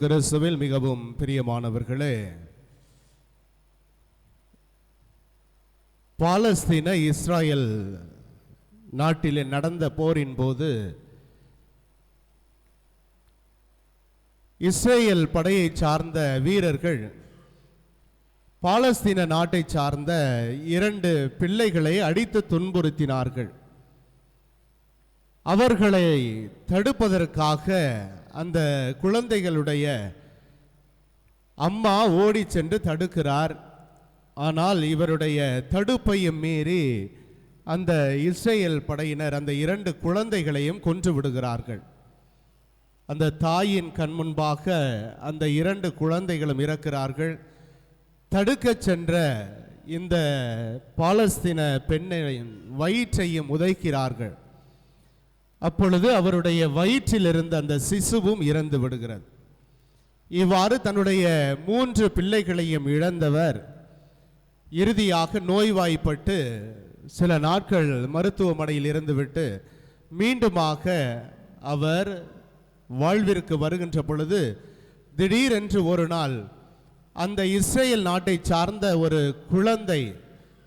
கிறிஸ்துவில் மிகவும் பிரியமானவர்களே பாலஸ்தீன இஸ்ராயல் நாட்டிலே நடந்த போரின் போது இஸ்ரேல் படையை சார்ந்த வீரர்கள் பாலஸ்தீன நாட்டை சார்ந்த இரண்டு பிள்ளைகளை அடித்து துன்புறுத்தினார்கள். அவர்களை தடுப்பதற்காக அந்த குழந்தைகளுடைய அம்மா ஓடி சென்று தடுக்கிறார். ஆனால் இவருடைய தடுப்பையும் மீறி அந்த இஸ்ரேல் படையினர் அந்த இரண்டு குழந்தைகளையும் கொன்று விடுகிறார்கள். அந்த தாயின் கண் முன்பாக அந்த இரண்டு குழந்தைகளும் இறக்கிறார்கள். தடுக்க சென்ற இந்த பாலஸ்தீன பெண்ணின் வயிற்றையும் உதைக்கிறார்கள். அப்பொழுது அவருடைய வயிற்றில் இருந்த அந்த சிசுவும் இறந்து விடுகிறது. இவ்வாறு தன்னுடைய மூன்று பிள்ளைகளையும் இழந்தவர். இறுதியாக நோய்வாய்ப்பட்டு சில நாட்கள் மருத்துவமனையில் இருந்துவிட்டு மீண்டுமாக அவர் வாழ்விற்கு வருகின்ற பொழுது திடீரென்று ஒரு நாள் அந்த இஸ்ரேல் நாட்டை சார்ந்த ஒரு குழந்தை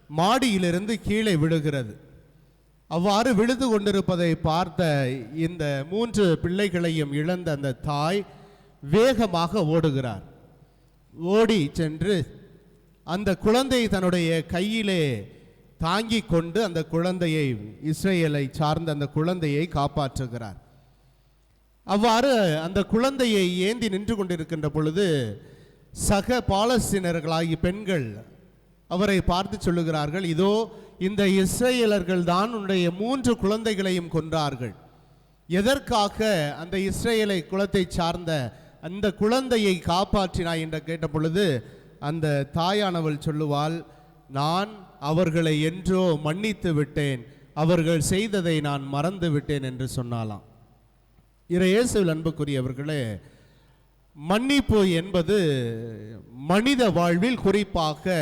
மாடியிலிருந்து கீழே விழுகிறது. அவ்வாறு விழுந்து கொண்டிருப்பதை பார்த்த இந்த மூன்று பிள்ளைகளையும் இழந்த அந்த தாய் வேகமாக ஓடுகிறார். ஓடி சென்று அந்த குழந்தை தன்னுடைய கையிலே தாங்கிக் கொண்டு அந்த குழந்தையை இஸ்ரேலை சார்ந்த அந்த குழந்தையை காப்பாற்றுகிறார். அவ்வாறு அந்த குழந்தையை ஏந்தி நின்று கொண்டிருக்கின்ற பொழுது சக பாலஸ்தீனர்களாகிய பெண்கள் அவரை பார்த்து சொல்லுகிறார்கள் இதோ இந்த இஸ்ரேலர்கள் தான் உன்னுடைய மூன்று குழந்தைகளையும் கொன்றார்கள். எதற்காக அந்த இஸ்ரேலை குலத்தை சார்ந்த அந்த குழந்தையை காப்பாற்றினாய் என்று கேட்ட பொழுது அந்த தாயானவள் சொல்லுவாள் நான் அவர்களை என்றோ மன்னித்து விட்டேன். அவர்கள் செய்ததை நான் மறந்து விட்டேன் என்று சொன்னாலாம் இறையேசுவில் அன்புக்குரியவர்களே மன்னிப்பு என்பது மனித வாழ்வில் குறிப்பாக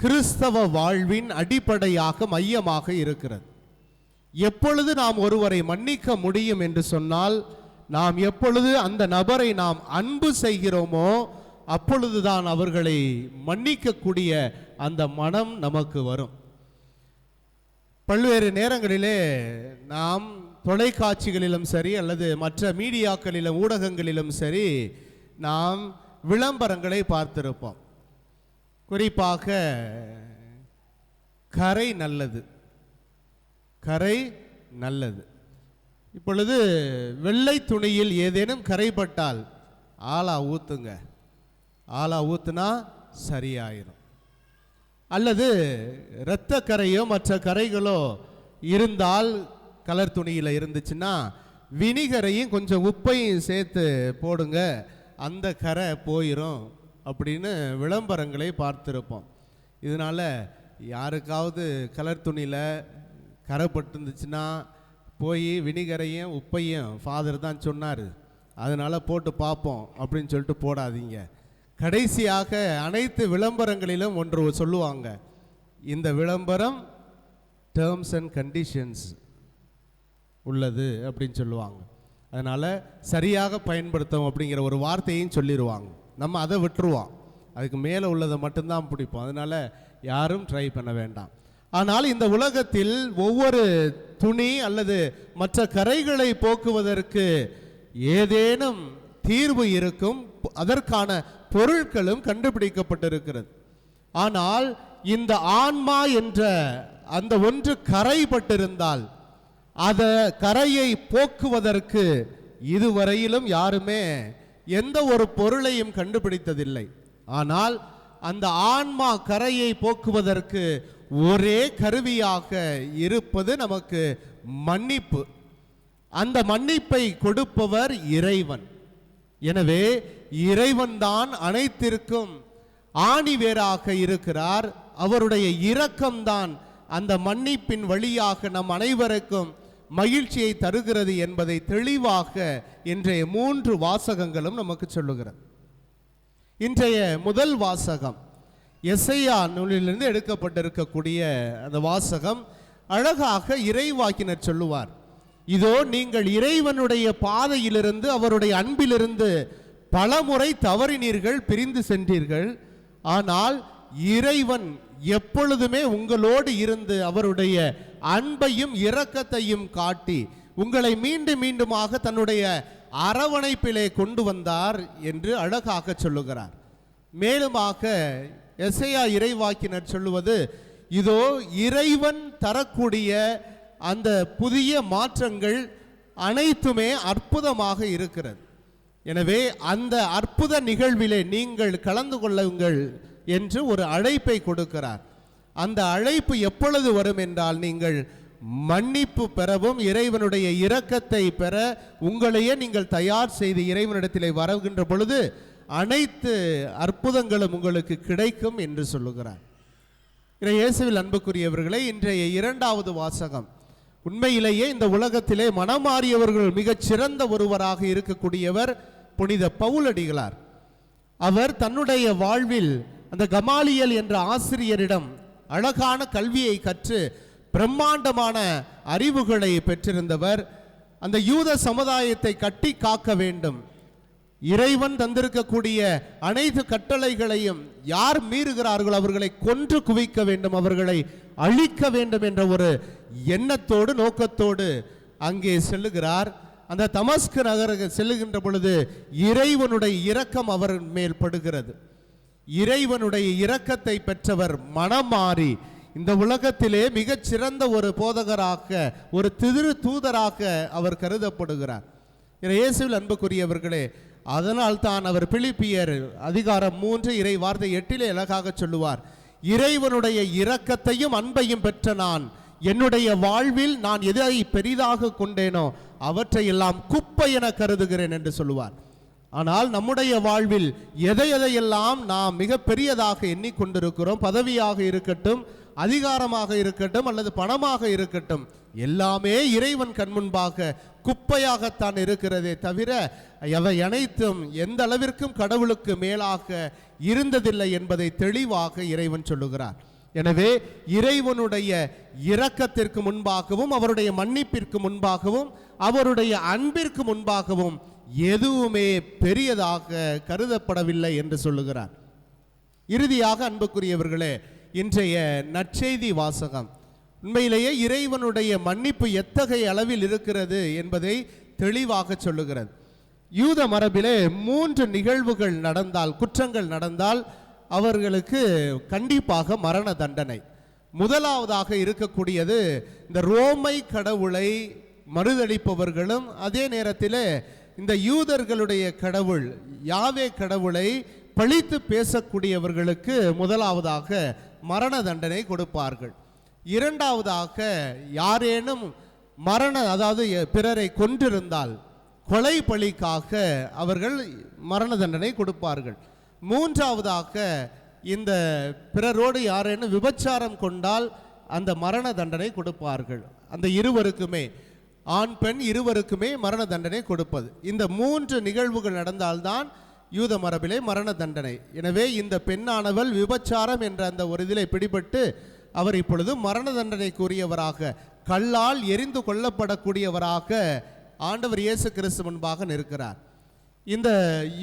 கிறிஸ்தவ வாழ்வின் அடிப்படையாக மையமாக இருக்கிறது. எப்பொழுது நாம் ஒருவரை மன்னிக்க முடியும் என்று சொன்னால் நாம் எப்பொழுது அந்த நபரை நாம் அன்பு செய்கிறோமோ அப்பொழுதுதான் அவர்களை மன்னிக்கக்கூடிய அந்த மனம் நமக்கு வரும். பல்வேறு நேரங்களிலே நாம் தொலைக்காட்சிகளிலும் சரி அல்லது மற்ற மீடியாக்களிலும் ஊடகங்களிலும் சரி நாம் விளம்பரங்களை பார்த்திருப்போம். குறிப்பாக கரை நல்லது. கரை நல்லது. இப்பொழுது வெள்ளை துணியில் ஏதேனும் கரைப்பட்டால் ஆளா ஊத்துங்க. ஆளா ஊத்துனா சரியாயிரும். அல்லது இரத்த கரையோ மற்ற கரைகளோ இருந்தால் கலர் துணியில் இருந்துச்சுன்னா வினிகரையும் கொஞ்சம் உப்பையும் சேர்த்து போடுங்க. அந்த கரை போயிடும் அப்படின்னு விளம்பரங்களை பார்த்துருப்போம். இதனால் யாருக்காவது கலர் துணியில் கரை பட்டுருந்துச்சுன்னா போய் வினிகரையும் உப்பையும் ஃபாதர் தான் சொன்னார். அதனால் போட்டு பார்ப்போம் அப்படின்னு சொல்லிட்டு போடாதீங்க. கடைசியாக அனைத்து விளம்பரங்களிலும் ஒன்று சொல்லுவாங்க. இந்த விளம்பரம் டேர்ம்ஸ் அண்ட் கண்டிஷன்ஸ் உள்ளது அப்படின்னு சொல்லுவாங்க. அதனால் சரியாக பயன்படுத்தும் அப்படிங்கிற ஒரு வார்த்தையும் சொல்லிடுவாங்க நம்ம அதை விட்டுருவோம் அதுக்கு மேலே உள்ளதை மட்டும்தான் பிடிப்போம். அதனால் யாரும் ட்ரை பண்ண வேண்டாம். ஆனால் இந்த உலகத்தில் ஒவ்வொரு துணி அல்லது மற்ற கரைகளை போக்குவதற்கு ஏதேனும் தீர்வு இருக்கும் அதற்கான பொருட்களும் கண்டுபிடிக்கப்பட்டிருக்கிறது. ஆனால் இந்த ஆன்மா என்ற அந்த ஒன்று கரைப்பட்டிருந்தால் அத கரையை போக்குவதற்கு இதுவரையிலும் யாருமே எந்த ஒரு பொருளையும் கண்டுபிடித்ததில்லை. ஆனால் அந்த ஆன்மா கரையை போக்குவதற்கு ஒரே கருவியாக இருப்பது நமக்கு மன்னிப்பு. அந்த மன்னிப்பை கொடுப்பவர் இறைவன். எனவே இறைவன்தான் அனைத்திற்கும் ஆணிவேராக இருக்கிறார். அவருடைய இரக்கம்தான் அந்த மன்னிப்பின் வழியாக நம் அனைவருக்கும் மகிழ்ச்சியை தருகிறது என்பதை தெளிவாக இன்றைய மூன்று வாசகங்களும் நமக்கு சொல்லுகிறது. இன்றைய முதல் வாசகம் எஸ்ஐயா நூலிலிருந்து எடுக்கப்பட்டிருக்கக்கூடிய அந்த வாசகம் அழகாக இறைவாக்கினர் சொல்லுவார். இதோ நீங்கள் இறைவனுடைய பாதையிலிருந்து அவருடைய அன்பிலிருந்து பலமுறை தவறினீர்கள் பிரிந்து சென்றீர்கள். ஆனால் இறைவன் எப்பொழுதுமே உங்களோடு இருந்து அவருடைய அன்பையும் இரக்கத்தையும் காட்டி உங்களை மீண்டும் மீண்டுமாக தன்னுடைய அரவணைப்பிலே கொண்டு வந்தார் என்று அழகாக சொல்லுகிறார். மேலுமாக எசையா இறைவாக்கினர் சொல்லுவது இதோ இறைவன் தரக்கூடிய அந்த புதிய மாற்றங்கள் அனைத்துமே அற்புதமாக இருக்கிறது. எனவே அந்த அற்புத நிகழ்விலே நீங்கள் கலந்து கொள்ளுங்கள் என்று ஒரு அழைப்பை கொடுக்கிறார். அந்த அழைப்பு எப்பொழுது வரும் என்றால் நீங்கள் மன்னிப்பு பெறவும் இறைவனுடைய இரக்கத்தை பெற உங்களையே நீங்கள் தயார் செய்து இறைவனிடத்திலே வருகின்ற பொழுது அனைத்து அற்புதங்களும் உங்களுக்கு கிடைக்கும் என்று சொல்லுகிறார். இயேசுவில் அன்புக்குரியவர்களே இன்றைய இரண்டாவது வாசகம். உண்மையிலேயே இந்த உலகத்திலே மனமாறியவர்கள் மிகச் சிறந்த ஒருவராக இருக்கக்கூடியவர் புனித பவுலடிகளார். அவர் தன்னுடைய வாழ்வில் அந்த கமாலியல் என்ற ஆசிரியரிடம் அழகான கல்வியை கற்று பிரம்மாண்டமான அறிவுகளை பெற்றிருந்தவர். அந்த யூத சமுதாயத்தை கட்டி காக்க வேண்டும். இறைவன் தந்திருக்கக்கூடிய அனைத்து கட்டளைகளையும் யார் மீறுகிறார்களோ அவர்களை கொன்று குவிக்க வேண்டும் அவர்களை அழிக்க வேண்டும் என்ற ஒரு எண்ணத்தோடு நோக்கத்தோடு அங்கே செல்லுகிறார். அந்த தமஸ்கு நகருக்கு செல்லுகின்ற பொழுது இறைவனுடைய இரக்கம் அவர் மேல் படுகிறது. இறைவனுடைய இரக்கத்தை பெற்றவர் மனம் மாறி இந்த உலகத்திலே மிகச் சிறந்த ஒரு போதகராக ஒரு திரு தூதராக அவர் கருதப்படுகிறார். இயேசுவில் அன்புக்குரியவர்களே அதனால் தான் அவர் பிலிப்பியர் அதிகாரம் மூன்று இறை வார்த்தை எட்டிலே அழகாக சொல்லுவார் இறைவனுடைய இரக்கத்தையும் அன்பையும் பெற்ற நான் என்னுடைய வாழ்வில் நான் எதை பெரிதாக கொண்டேனோ அவற்றையெல்லாம் குப்பை என கருதுகிறேன் என்று சொல்லுவார். ஆனால் நம்முடைய வாழ்வில் எதை எதையெல்லாம் நாம் மிக பெரியதாக எண்ணிக்கொண்டிருக்கிறோம் பதவியாக இருக்கட்டும் அதிகாரமாக இருக்கட்டும் அல்லது பணமாக இருக்கட்டும் எல்லாமே இறைவன் கண்முன்பாக குப்பையாகத்தான் இருக்கிறதே தவிர அவை அனைத்தும் எந்த அளவிற்கும் கடவுளுக்கு மேலாக இருந்ததில்லை என்பதை தெளிவாக இறைவன் சொல்லுகிறார். எனவே இறைவனுடைய இரக்கத்திற்கு முன்பாகவும் அவருடைய மன்னிப்பிற்கு முன்பாகவும் அவருடைய அன்பிற்கு முன்பாகவும் எதுவுமே பெரியதாக கருதப்படவில்லை என்று சொல்லுகிறார். இறுதியாக அன்புக்குரியவர்களே இன்றைய நற்செய்தி வாசகம். உண்மையிலேயே இறைவனுடைய மன்னிப்பு எத்தகைய அளவில் இருக்கிறது என்பதை தெளிவாக சொல்லுகிறது. யூத மரபிலே மூன்று நிகழ்வுகள் நடந்தால் குற்றங்கள் நடந்தால் அவர்களுக்கு கண்டிப்பாக மரண தண்டனை. முதலாவதாக இருக்கக்கூடியது இந்த ரோமை கடவுளை மறுதளிப்பவர்களும் அதே நேரத்தில் இந்த யூதர்களுடைய கடவுள் யாவே கடவுளை பழித்து பேசக்கூடியவர்களுக்கு முதலாவதாக மரண தண்டனை கொடுப்பார்கள். இரண்டாவதாக யாரேனும் மரண அதாவது பிறரை கொன்றிருந்தால் கொலை பழிக்காக அவர்கள் மரண தண்டனை கொடுப்பார்கள். மூன்றாவதாக இந்த பிறரோடு யாரேனும் விபச்சாரம் கொண்டால் அந்த மரண தண்டனை கொடுப்பார்கள். அந்த இருவருக்குமே ஆண் பெண் இருவருக்குமே மரண தண்டனை கொடுப்பது. இந்த மூன்று நிகழ்வுகள் நடந்தால்தான் யூத மரபிலே மரண தண்டனை. எனவே இந்த பெண்ணானவள் விபச்சாரம் என்ற அந்த ஒரு இதிலே பிடிபட்டு அவர் இப்பொழுது மரண தண்டனைக்குரியவராக கல்லால் எரிந்து கொல்லப்படக்கூடியவராக ஆண்டவர் இயேசு கிறிஸ்து முன்பாக நிற்கிறார். இந்த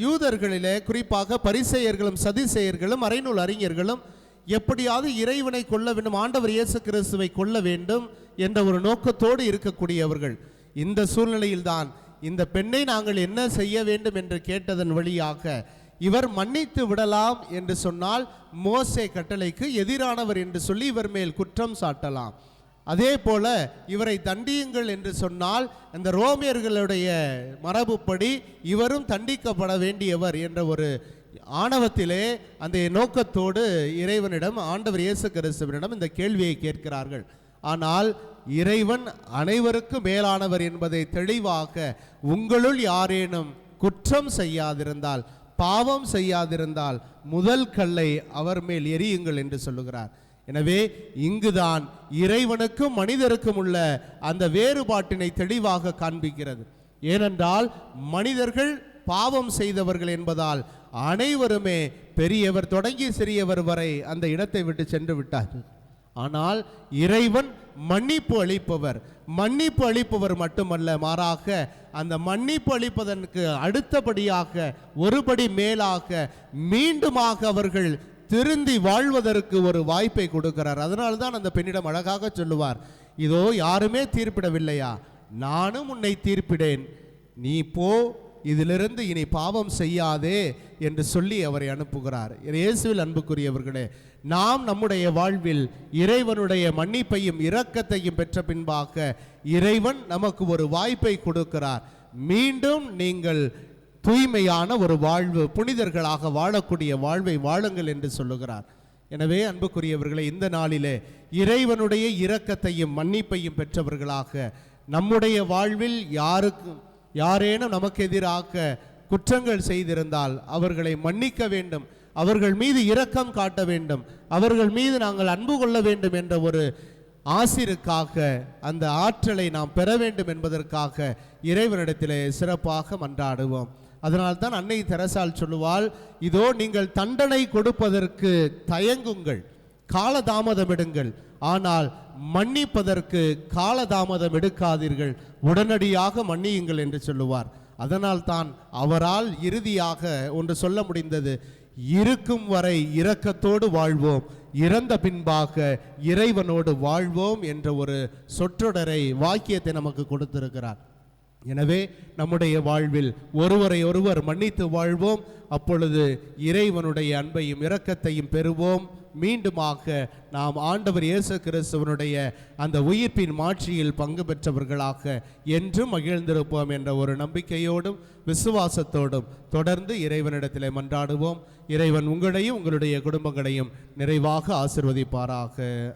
யூதர்களிலே குறிப்பாக பரிசேயர்களும் சதிசேயர்களும் அரைநூல் அறிஞர்களும் எப்படியாவது இறைவனை கொல்ல வேண்டும் ஆண்டவர் இயேசு கிறிஸ்துவை கொல்ல வேண்டும் என்ற ஒரு நோக்கத்தோடு இருக்கக்கூடியவர்கள். இந்த சூழ்நிலையில்தான் இந்த பெண்ணை நாங்கள் என்ன செய்ய வேண்டும் என்று கேட்டதன் வழியாக இவர் மன்னித்து விடலாம் என்று சொன்னால் மோசே கட்டளைக்கு எதிரானவர் என்று சொல்லி இவர் மேல் குற்றம் சாட்டலாம். அதே போல இவரை தண்டியுங்கள் என்று சொன்னால் இந்த ரோமியர்களுடைய மரபுப்படி இவரும் தண்டிக்கப்பட வேண்டியவர் என்ற ஒரு ஆணவத்திலே அந்த நோக்கத்தோடு இறைவனிடம் ஆண்டவர் இயேசு கிறிஸ்துவனிடம் இந்த கேள்வியை கேட்கிறார்கள். ஆனால் இறைவன் அனைவருக்கும் மேலானவர் என்பதை தெளிவாக உங்களுள் யாரேனும் குற்றம் செய்யாதிருந்தால் பாவம் செய்யாதிருந்தால் முதல் கல்லை அவர் மேல் எரியுங்கள் என்று சொல்லுகிறார். எனவே இங்குதான் இறைவனுக்கும் மனிதருக்கும் உள்ள அந்த வேறுபாட்டினை தெளிவாக காண்பிக்கிறது. ஏனென்றால் மனிதர்கள் பாவம் செய்தவர்கள் என்பதால் அனைவருமே பெரியவர் தொடங்கி சிறியவர் வரை அந்த இடத்தை விட்டு சென்று விட்டார்கள். ஆனால் இறைவன் மன்னிப்பு அளிப்பவர். மன்னிப்பு அளிப்பவர் மட்டுமல்ல மாறாக அந்த மன்னிப்பு அளிப்பதற்கு அடுத்தபடியாக ஒருபடி மேலாக மீண்டுமாக அவர்கள் திருந்தி வாழ்வதற்கு ஒரு வாய்ப்பை கொடுக்கிறார். அதனால தான் அந்த பெண்ணிடம் அழகாக சொல்லுவார் இதோ யாருமே தீர்ப்பிடவில்லையா? நானும் உன்னை தீர்ப்பிடேன். நீ போ இதிலிருந்து இனி பாவம் செய்யாதே என்று சொல்லி அவரை அனுப்புகிறார். இயேசுவில் அன்புக்குரியவர்களே நாம் நம்முடைய வாழ்வில் இறைவனுடைய மன்னிப்பையும் இரக்கத்தையும் பெற்ற பின்பாக இறைவன் நமக்கு ஒரு வாய்ப்பை கொடுக்கிறார். மீண்டும் நீங்கள் தூய்மையான ஒரு வாழ்வு புனிதர்களாக வாழக்கூடிய வாழ்வை வாழுங்கள் என்று சொல்லுகிறார். எனவே அன்புக்குரியவர்களே இந்த நாளிலே இறைவனுடைய இரக்கத்தையும் மன்னிப்பையும் பெற்றவர்களாக நம்முடைய வாழ்வில் யாருக்கும் யாரேனும் நமக்கு எதிராக குற்றங்கள் செய்திருந்தால் அவர்களை மன்னிக்க வேண்டும். அவர்கள் மீது இரக்கம் காட்ட வேண்டும். அவர்கள் மீது நாங்கள் அன்பு கொள்ள வேண்டும் என்ற ஒரு ஆசிருக்காக அந்த ஆற்றலை நாம் பெற வேண்டும் என்பதற்காக இறைவனிடத்திலே சிறப்பாக மன்றாடுவோம். அதனால்தான் அன்னை தெரசால் சொல்லுவாள் இதோ நீங்கள் தண்டனை கொடுப்பதற்கு தயங்குங்கள். காலதாமதமிடுங்கள் ஆனால் மன்னிப்பதற்கு காலதாமதம் எடுக்காதீர்கள். உடனடியாக மன்னியுங்கள் என்று சொல்லுவார். அதனால் தான் அவரால் இறுதியாக ஒன்று சொல்ல முடிந்தது. இருக்கும் வரை இரக்கத்தோடு வாழ்வோம். இறந்த பின்பாக இறைவனோடு வாழ்வோம் என்ற ஒரு சொற்றொடரை வாக்கியத்தை நமக்கு கொடுத்திருக்கிறார். எனவே நம்முடைய வாழ்வில் ஒருவரை ஒருவர் மன்னித்து வாழ்வோம். அப்பொழுது இறைவனுடைய அன்பையும் இரக்கத்தையும் பெறுவோம். மீண்டுமாக நாம் ஆண்டவர் இயேசு கிறிஸ்துவனுடைய அந்த உயிர்ப்பின் மாட்சியில் பங்கு பெற்றவர்களாக என்றும் மகிழ்ந்திருப்போம் என்ற ஒரு நம்பிக்கையோடும் விசுவாசத்தோடும் தொடர்ந்து இறைவனிடத்திலே மன்றாடுவோம். இறைவன் உங்களையும் உங்களுடைய குடும்பங்களையும் நிறைவாக ஆசிர்வதிப்பாராக.